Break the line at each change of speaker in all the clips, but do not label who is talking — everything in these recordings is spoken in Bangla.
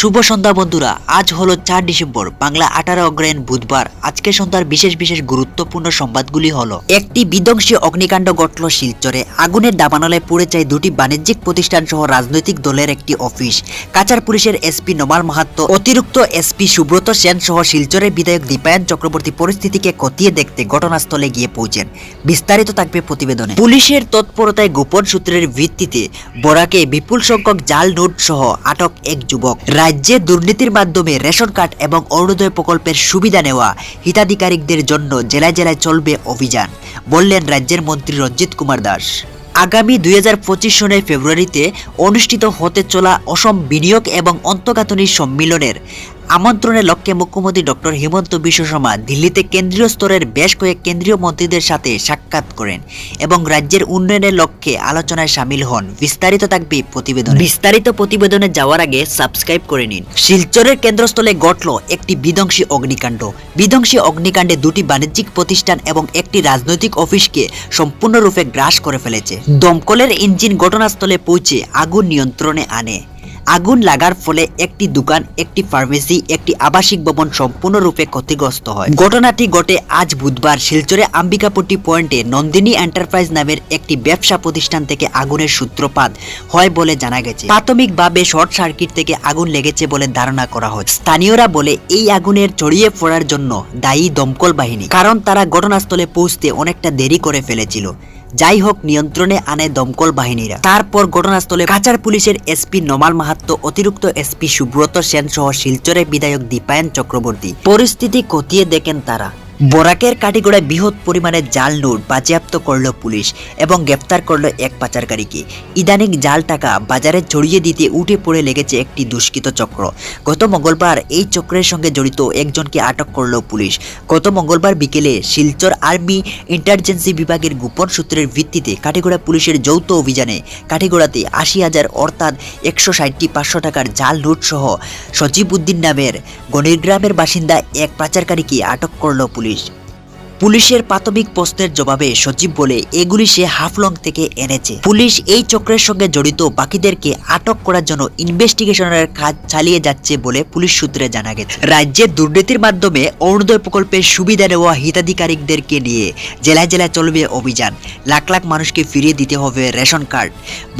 শুভ সন্ধ্যা বন্ধুরা আজ হলো চার ডিসেম্বর বাংলা আঠারো অগ্রায়ণ বুধবার আজকে সন্ধ্যার বিশেষ বিশেষ গুরুত্বপূর্ণ সংবাদগুলি হলো একটি বিধ্বংসী অগ্নিকাণ্ড ঘটল শিলচরে আগুনের দাবানলে পড়ে চায় দুটি বাণিজ্যিক প্রতিষ্ঠান সহ রাজনৈতিক দলের একটি অফিস কাচার পুলিশের এসপি নমাল মাহাত্ম অতিরিক্ত এসপি সুব্রত সেন সহ শিলচরের বিধায়ক দীপায়ন চক্রবর্তী পরিস্থিতিকে খতিয়ে দেখতে ঘটনাস্থলে গিয়ে পৌঁছেন বিস্তারিত থাকবে প্রতিবেদনে পুলিশের তৎপরতায় গোপন সূত্রের ভিত্তিতে বরাকে বিপুল সংখ্যক জাল নোট সহ আটক এক যুবক রায় রাজ্যে দুর্নীতির মাধ্যমে রেশন কার্ড এবং অরুণোদয় প্রকল্পের সুবিধা নেওয়া হিতাধিকারীদের জন্য জেলায় জেলায় চলবে অভিযান বললেন রাজ্যের মন্ত্রী রঞ্জিত কুমার দাস আগামী দুই সনের ফেব্রুয়ারিতে অনুষ্ঠিত হতে চলা অসম বিনিয়োগ এবং অন্তঃগাঁথনি সম্মিলনের আমন্ত্রণের লক্ষ্যে মুখ্যমন্ত্রী ডক্টর হিমন্ত বিশ্ব শর্মা দিল্লিতে কেন্দ্রীয় স্তরের বেশ কয়েক কেন্দ্রীয় মন্ত্রীদের সাথে সাক্ষাৎ করেন এবং রাজ্যের উন্নয়নের লক্ষ্যে আলোচনায় সামিল হন বিস্তারিত থাকবে প্রতিবেদন বিস্তারিত প্রতিবেদনে যাওয়ার আগে সাবস্ক্রাইব করে নিন শিলচরের কেন্দ্রস্থলে ঘটল একটি বিধ্বংসী অগ্নিকাণ্ড বিধ্বংসী অগ্নিকাণ্ডে দুটি বাণিজ্যিক প্রতিষ্ঠান এবং একটি রাজনৈতিক অফিসকে সম্পূর্ণরূপে গ্রাস করে ফেলেছে দমকলের ইঞ্জিন ঘটনাস্থলে পৌঁছে আগুন নিয়ন্ত্রণে আনে আগুন লাগার ফলে একটি দোকান একটি ফার্মেসি একটি আবাসিক ভবন সম্পূর্ণরূপে ক্ষতিগ্রস্ত হয় ঘটনাটি ঘটে আজ বুধবার শিলচরে আম্বিকাপট্টি পয়েন্টে নন্দিনী এন্টারপ্রাইজ নামের একটি ব্যবসা প্রতিষ্ঠান থেকে আগুনের সূত্রপাত হয় বলে জানা গেছে প্রাথমিকভাবে শর্ট সার্কিট থেকে আগুন লেগেছে বলে ধারণা করা হয় স্থানীয়রা বলে এই আগুনের ছড়িয়ে পড়ার জন্য দায়ী দমকল বাহিনী কারণ তারা ঘটনাস্থলে পৌঁছতে অনেকটা দেরি করে ফেলেছিল যাই হোক নিয়ন্ত্রণে আনে দমকল বাহিনীরা তারপর ঘটনাস্থলে কাচার পুলিশের এসপি নমাল মাহাত্ম অতিরিক্ত এসপি সুব্রত সেন সহ শিলচরের বিধায়ক দীপায়ন চক্রবর্তী পরিস্থিতি খতিয়ে দেখেন তারা বরাকের কাটিগোড়ায় বৃহৎ পরিমাণে জাল নোট বাজেয়াপ্ত করল পুলিশ এবং গ্রেপ্তার করল এক পাচারকারীকে ইদানিং জাল টাকা বাজারে ছড়িয়ে দিতে উঠে পড়ে লেগেছে একটি দুষ্কৃত চক্র গত মঙ্গলবার এই চক্রের সঙ্গে জড়িত একজনকে আটক করল পুলিশ গত মঙ্গলবার বিকেলে শিলচর আর্মি ইন্টারজেন্সি বিভাগের গোপন সূত্রের ভিত্তিতে কাটিগোড়া পুলিশের যৌথ অভিযানে কাটিগোড়াতে আশি হাজার অর্থাৎ একশো ষাটটি পাঁচশো টাকার জাল নোট সহ সজিব উদ্দিন নামের গণিরগ্রামের বাসিন্দা এক পাচারকারীকে আটক করল পুলিশ весь পুলিশের প্রাথমিক প্রশ্নের জবাবে সচিব বলে এগুলি সে হাফলং থেকে এনেছে পুলিশ এই চক্রের সঙ্গে জড়িত বাকিদেরকে আটক করার জন্য ইনভেস্টিগেশনের কাজ চালিয়ে যাচ্ছে বলে পুলিশ সূত্রে জানা গেছে রাজ্যে দুর্নীতির মাধ্যমে অরুণোদয় প্রকল্পের সুবিধা নেওয়া হিতাধিকারীদেরকে নিয়ে জেলায় জেলায় চলবে অভিযান লাখ লাখ মানুষকে ফিরিয়ে দিতে হবে রেশন কার্ড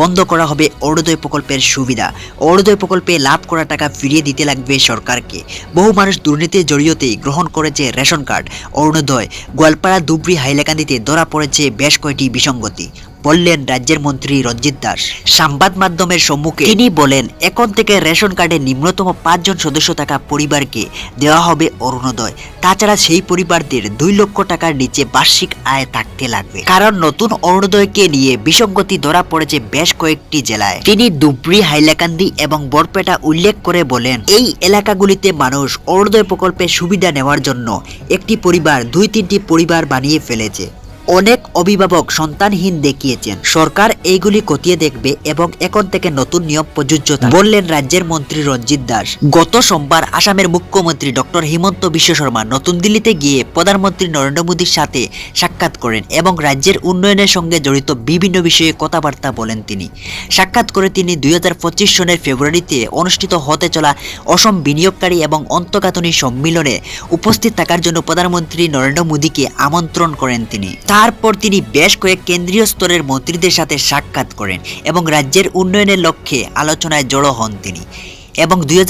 বন্ধ করা হবে অরুণোদয় প্রকল্পের সুবিধা অরুণোদয় প্রকল্পে লাভ করা টাকা ফিরিয়ে দিতে লাগবে সরকারকে বহু মানুষ দুর্নীতির জড়িয়তেই গ্রহণ করেছে রেশন কার্ড অরুণোদয় গোয়ালপাড়া ধুবড়ি হাইলাকান্দিতে ধরা পড়েছে বেশ কয়েকটি বিসঙ্গতি বললেন রাজ্যের মন্ত্রী রঞ্জিত দাস সংবাদ মাধ্যমের সম্মুখে তিনি বলেন এখন থেকে রেশন কার্ডে নিম্নতম পাঁচজন সদস্য থাকা পরিবারকে দেওয়া হবে অরুণোদয় তাছাড়া সেই পরিবারদের দুই লক্ষ টাকার নিচে বার্ষিক আয় থাকতে লাগবে কারণ নতুন অরুণোদয়কে নিয়ে বিসঙ্গতি ধরা পড়েছে বেশ কয়েকটি জেলায় তিনি ধুবড়ি হাইলাকান্দি এবং বরপেটা উল্লেখ করে বলেন এই এলাকাগুলিতে মানুষ অরুণোদয় প্রকল্পের সুবিধা নেওয়ার জন্য একটি পরিবার দুই তিনটি পরিবার বানিয়ে ফেলেছে অনেক অভিভাবক সন্তানহীন দেখিয়েছেন সরকার এইগুলি কতিয়ে দেখবে এবং এখন থেকে নতুন নিয়ম প্রযোজ্য বললেন রাজ্যের মন্ত্রী রঞ্জিত দাস গত সোমবার আসামের মুখ্যমন্ত্রী ডক্টর হিমন্ত বিশ্ব শর্মা নতুন দিল্লিতে গিয়ে প্রধানমন্ত্রী নরেন্দ্র মোদীর সাথে সাক্ষাৎ করেন এবং রাজ্যের উন্নয়নের সঙ্গে জড়িত বিভিন্ন বিষয়ে কথাবার্তা বলেন তিনি সাক্ষাৎ করে তিনি দুই সনের ফেব্রুয়ারিতে অনুষ্ঠিত হতে চলা অসম বিনিয়োগকারী এবং অন্তকাতনী সম্মিলনে উপস্থিত থাকার জন্য প্রধানমন্ত্রী নরেন্দ্র মোদীকে আমন্ত্রণ করেন তিনি তারপর তিনি বেশ কয়েক কেন্দ্রীয় স্তরের মন্ত্রীদের সাথে সাক্ষাৎ করেন এবং রাজ্যের উন্নয়নের লক্ষ্যে আলোচনায় জড়ো হন তিনি এবং দুই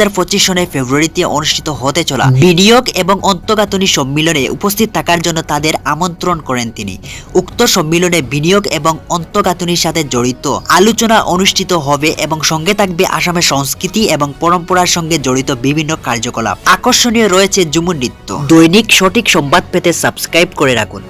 সনে ফেব্রুয়ারিতে অনুষ্ঠিত হতে চলা বিনিয়োগ এবং অন্তগাতনি সম্মিলনে উপস্থিত থাকার জন্য তাদের আমন্ত্রণ করেন তিনি উক্ত সম্মিলনে বিনিয়োগ এবং অন্তগাতনির সাথে জড়িত আলোচনা অনুষ্ঠিত হবে এবং সঙ্গে থাকবে আসামের সংস্কৃতি এবং পরম্পরার সঙ্গে জড়িত বিভিন্ন কার্যকলাপ আকর্ষণীয় রয়েছে জুমুর নৃত্য দৈনিক সঠিক সংবাদ পেতে সাবস্ক্রাইব করে রাখুন